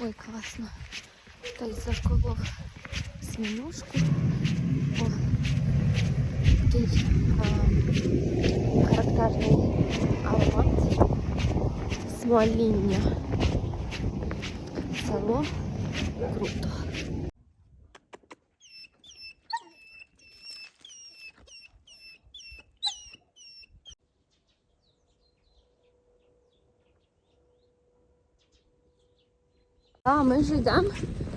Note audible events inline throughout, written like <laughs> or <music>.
Ой, класно. Хтось заколов смінюшку. О, такий а, характерний аромат смоління. Село круто. А, ми вже йдемо.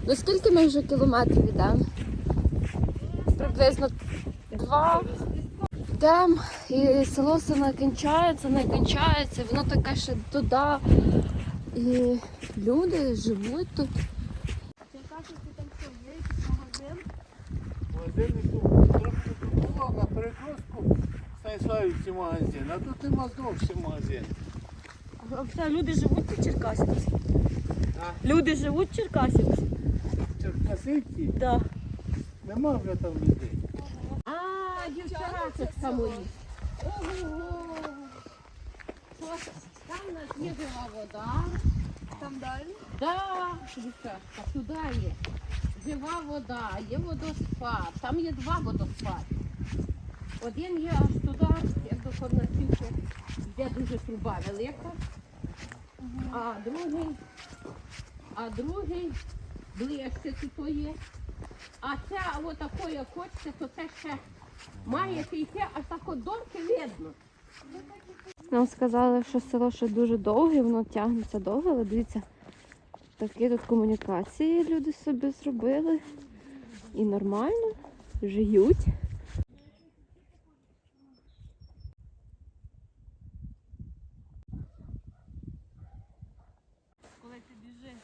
До скільки ми вже кілометрів йдемо? Приблизно два. Йдемо, і село все не кінчається, не кінчається, воно таке ще туди. І люди живуть тут. Магазин тут трохи тут було на перекрестку Станіславівці магазин, а тут нема зовсім магазин. А все, люди живуть Черкасівці? А? Люди живуть в Черкасівці? Черкасивці Да. нема вже там людей. А, дівчата це самої. Ого! Там у нас є жива вода. Там далі? Да, дівчатка, туди є. Жива вода, є водоспад. Там є два водоспади. Один є аж туди, як до Корнацівки, де дуже труба велика. А другий, а другий ближче тут є. А це отако, як хочете, то це ще маєте йти, аж так от домки видно. Нам сказали, що село ще дуже довге, воно тягнеться довго, але дивіться, такі тут комунікації люди собі зробили. І нормально, живуть. Коли ти біжиш.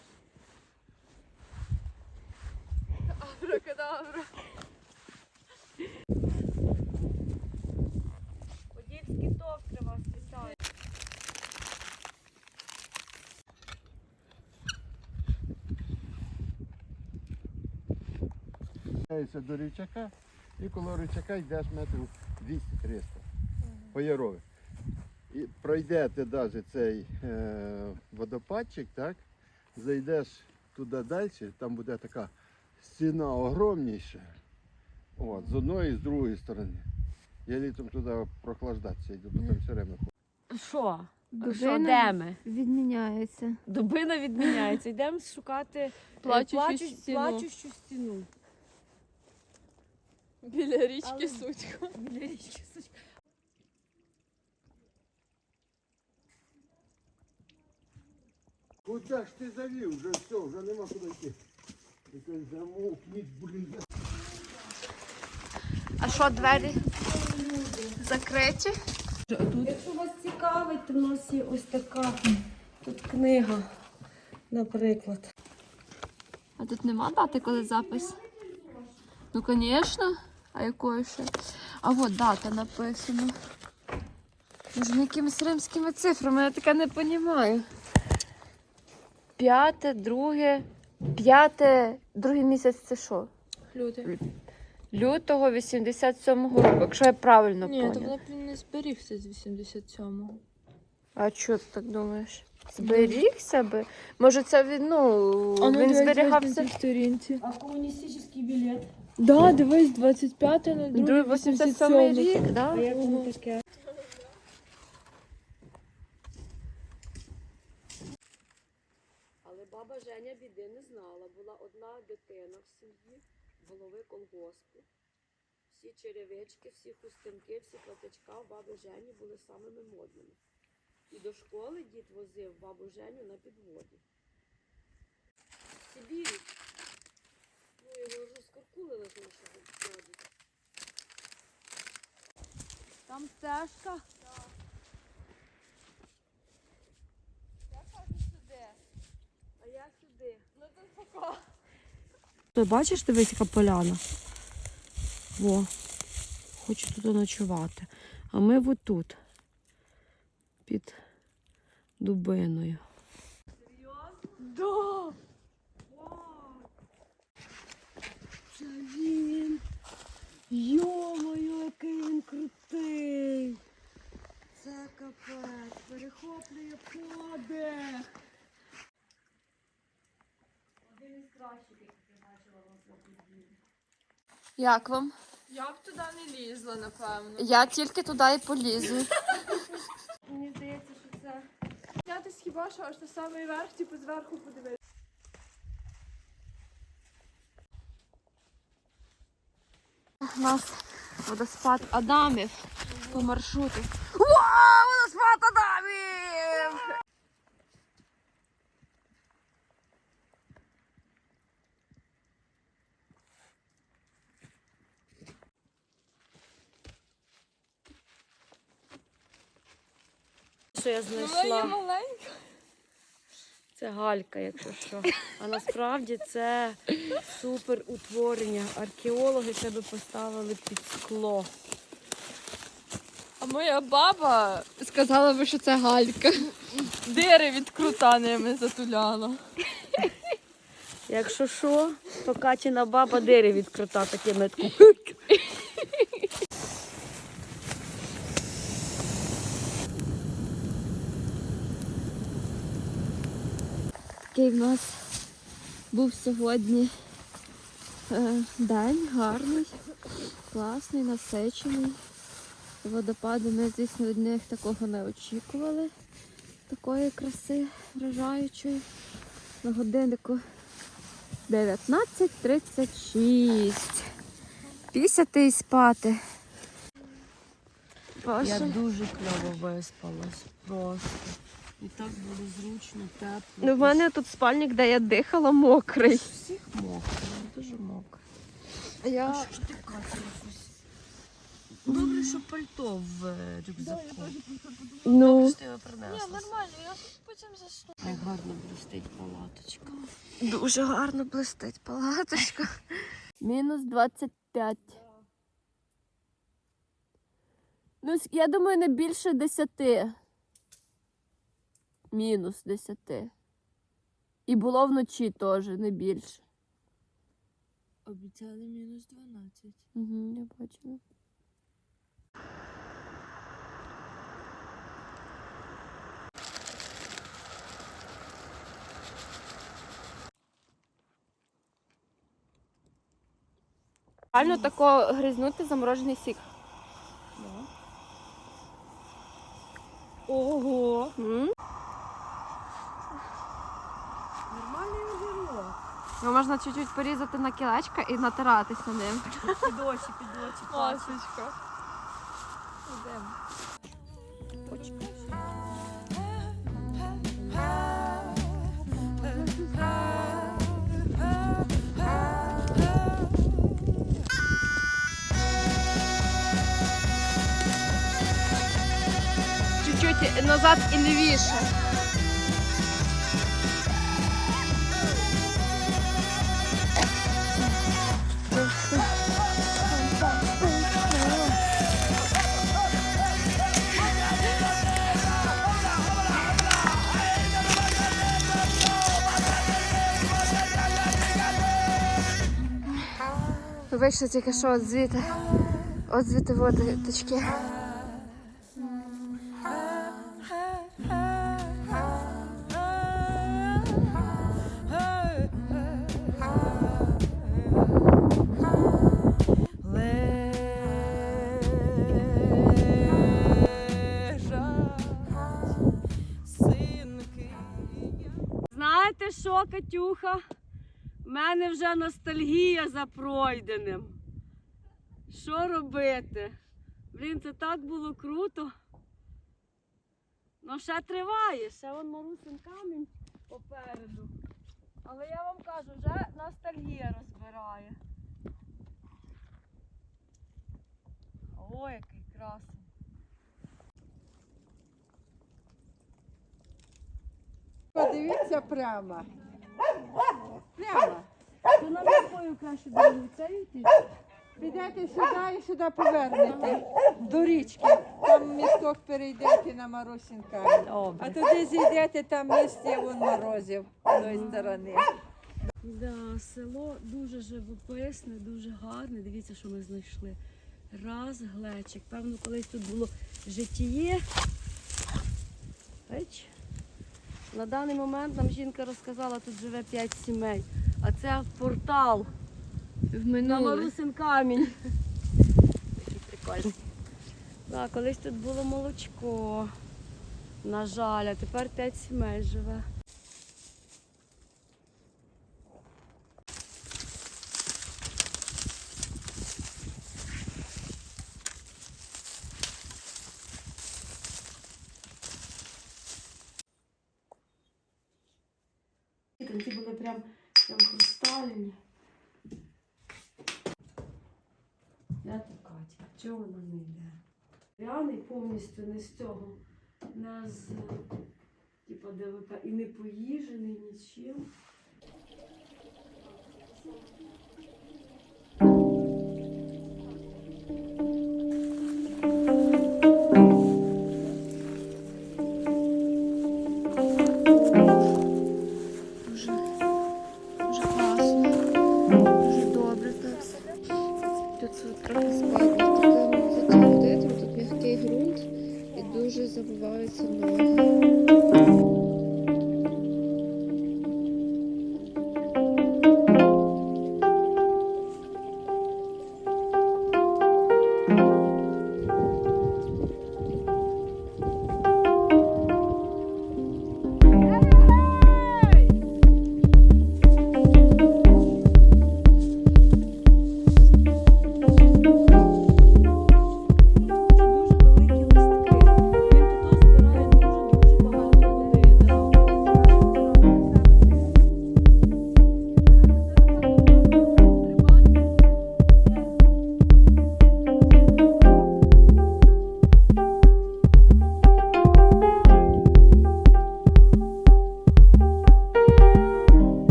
Подільський доктор вас вітає. До рівчака і коло рівчака йдеш метрів 200-300 по Ярові. І пройдете навіть цей е, водопадчик, так? зайдеш туди далі, там буде така стіна огромніша. От, з одної і з другої сторони. Я літом туди прохлаждатися йду, бо там все время. Що? Що, Дубина де ми? відміняється. Дубина відміняється. Йдемо шукати е, Плачучу плачу- стіну. плачущу стіну. Біля річки Сучка. Біля річки Сучка. Куда ж ти завів? Вже все, вже нема куди йти. Замок, ніч, блін. А що, двері закриті? Якщо вас цікавить, то в нас є ось така тут книга, наприклад. А тут нема дати, коли запис? Ну, звісно. А якої ще? А от дата написана. Може, якимись римськими цифрами, я таке не розумію. П'яте, друге, п'яте, другий місяць це що? Люди. Лютого 87-го року, якщо я правильно Ні, то поняла. вона б не зберігся з 87-го. А чого ти так думаєш? Зберігся би? Може, це він, ну, він зберігався. сторінці. А комуністичний білет? Да, дивись, 25 на Другий 87 рік, да? А як воно таке? Але баба Женя біди не знала. Була одна дитина в сім'ї, голови колгоспу. Всі черевички, всі хустинки, всі платячка в баби Жені були самими модними. І до школи дід возив бабу Женю на підводі. Сибірі. Ну, його вже скоркулили з нашого дяді. Там стежка. А я сюди. Ти бачиш, дивись, яка поляна. Во. Хочу тут ночувати. А ми от тут. Під дубиною. Да! Це він! Йо-моє, який він крутий! Це капець, перехоплює подих! Я бачила. Як вам? Я б туди не лізла, напевно. Я тільки туди і полізу. Мені здається, що це Знятись хіба що аж на самий верх, типу зверху подивитися. У нас водоспад Адамів по маршруту. Вау, водоспад Адамів! Що я знайшла. Це галька, якщо що. А насправді це супер утворення. Археологи себе поставили під скло. А моя баба сказала би, що це галька. Дири від крутаними затуляла. Якщо що, то Катіна баба дири відкрита такими. Такий в нас був сьогодні е, день гарний, класний, насичений. Водопади ми, звісно, від них такого не очікували. Такої краси вражаючої. На годиннику 19.36. Пісяти і спати. Я дуже кльово виспалась. Просто. І так було зручно, тепло. Ну, в мене тут спальник, де я дихала, мокрий. всіх мокро, дуже мокро. Я Що ж ти Катя якось? Добре, що пальто в е, рюкзаку. Ну, Добре, що ти його принесла. нормально, я потім засну. Як гарно блистить палаточка. Дуже гарно блистить палаточка. <laughs> Мінус 25. Ну, с- я думаю, не більше 10. Мінус 10. І було вночі теж, не більше. Обіцяли мінус 12. Угу, я бачила. Реально тако гризнути заморожений сік. Його можна чуть-чуть порізати на кілечка і натиратися ним. Під очі, під очі. Масочка. <laughs> Чуть-чуть назад і лівіше. Вийшли тільки що от звідти. От звідти водочки. Знаєте що, Катюха? У мене вже ностальгія за пройденим. Що робити? Блін, це так було круто. Ну, ще триває, ще вон Марусин камінь попереду. Але я вам кажу, вже ностальгія розбирає. О, який красний. Подивіться прямо. Прямо. То нам якою краще це йти? Підете сюди і сюди повернете до річки. Там місток перейдете на Марусінка. А туди зійдете, там міст є вон морозів з тої сторони. Да, село дуже живописне, дуже гарне. Дивіться, що ми знайшли. Раз глечик. Певно, колись тут було житіє. Еч. На даний момент нам жінка розказала, тут живе 5 сімей. А це портал В на. Марусин камінь. Такий прикольний. Так, колись тут було молочко. На жаль, а тепер 5 сімей живе. Прям, прям хрустальні. Де Катя? Чого вона не йде? Пряний повністю не з цього, не з типу, ДВК і не поїжений нічим. görüşürüz.